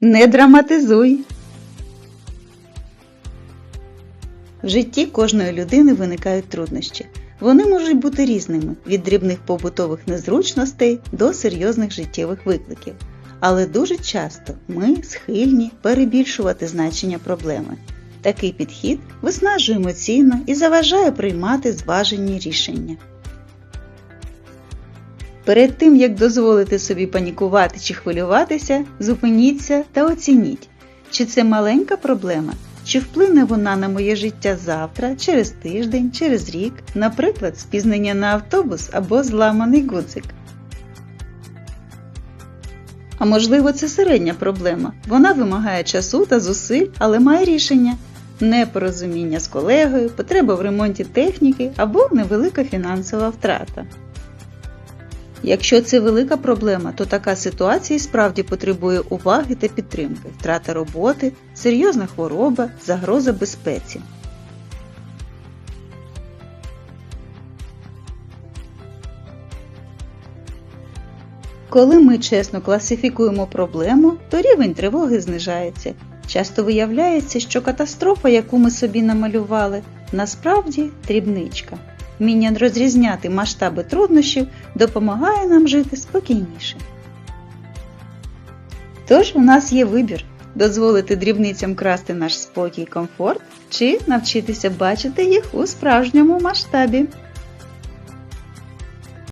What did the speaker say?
Не драматизуй. В житті кожної людини виникають труднощі. Вони можуть бути різними від дрібних побутових незручностей до серйозних життєвих викликів. Але дуже часто ми схильні перебільшувати значення проблеми. Такий підхід виснажує емоційно і заважає приймати зважені рішення. Перед тим як дозволити собі панікувати чи хвилюватися, зупиніться та оцініть, чи це маленька проблема, чи вплине вона на моє життя завтра, через тиждень, через рік, наприклад, спізнення на автобус або зламаний гудзик. А можливо, це середня проблема. Вона вимагає часу та зусиль, але має рішення. Непорозуміння з колегою, потреба в ремонті техніки або невелика фінансова втрата. Якщо це велика проблема, то така ситуація і справді потребує уваги та підтримки, втрата роботи, серйозна хвороба, загроза безпеці. Коли ми чесно класифікуємо проблему, то рівень тривоги знижається. Часто виявляється, що катастрофа, яку ми собі намалювали, насправді дрібничка. Вміння розрізняти масштаби труднощів допомагає нам жити спокійніше. Тож у нас є вибір дозволити дрібницям красти наш спокій і комфорт чи навчитися бачити їх у справжньому масштабі.